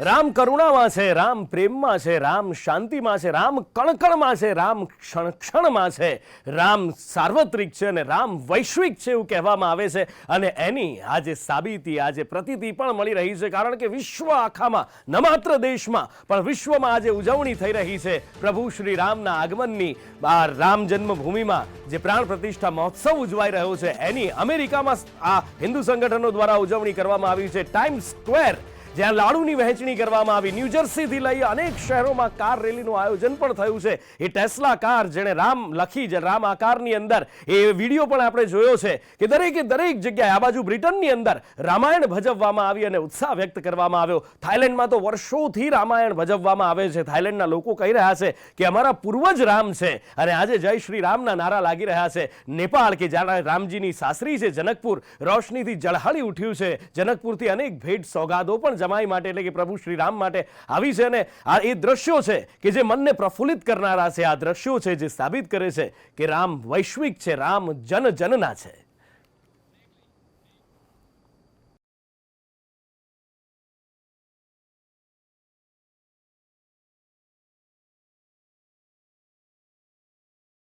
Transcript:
રામ કરુણામાં છે, રામ પ્રેમમાં છે, રામ શાંતિમાં છે, રામ કણકણમાં છે, રામ ક્ષણ ક્ષણમાં છે. રામ સાર્વત્રિક છે અને રામ વૈશ્વિક છે એવું કહેવામાં આવે છે. અને એની આજે સાબિતી, આજે પ્રતિતિ પણ મળી રહી છે, કારણ કે વિશ્વ આખામાં, ન માત્ર દેશમાં, પણ વિશ્વમાં આજે ઉજવણી થઈ રહી છે. પ્રભુ શ્રી રામના આગમનની આ રામ જન્મભૂમિમાં જે પ્રાણ પ્રતિષ્ઠા મહોત્સવ ઉજવાઈ રહ્યો છે, એની અમેરિકામાં આ હિન્દુ સંગઠનો દ્વારા ઉજવણી કરવામાં આવી છે. ટાઈમ સ્ક્વેર જ્યાં લાડુની વહેંચણી કરવામાં આવી. ન્યૂજર્સીથી લઈ અનેક શહેરોમાં કાર રેલીનું આયોજન પણ થયું છે. એ ટેસ્લા કાર જેણે રામ લખી જે રામ આકારની અંદર. એ વીડિયો પણ આપણે જોયો છે કે દરેકે દરેક જગ્યાએ આ બાજુ બ્રિટનની અંદર રામાયણ ભજવવામાં આવી અને ઉત્સાહ વ્યક્ત કરવામાં આવ્યો. થાઇલેન્ડમાં તો વર્ષોથી રામાયણ ભજવવામાં આવે છે. થાઇલેન્ડના લોકો કહી રહ્યા છે કે અમારા પૂર્વજ રામ છે અને આજે જય શ્રી રામના નારા લાગી રહ્યા છે. નેપાળ કે જ્યાં રામજીની સાસરી છે, જનકપુર, રોશનીથી જળહળી ઉઠ્યું છે. જનકપુરથી અનેક ભેટ, સોગાદો પણ જમાઈ માટે એટલે કે પ્રભુ શ્રી રામ માટે આવી છે અને આ એ દ્રશ્યો છે કે જે મનને પ્રફુલ્લિત કરનારા છે. આ દ્રશ્યો છે જે સાબિત કરે છે કે રામ વૈશ્વિક છે, રામ જન જનના છે.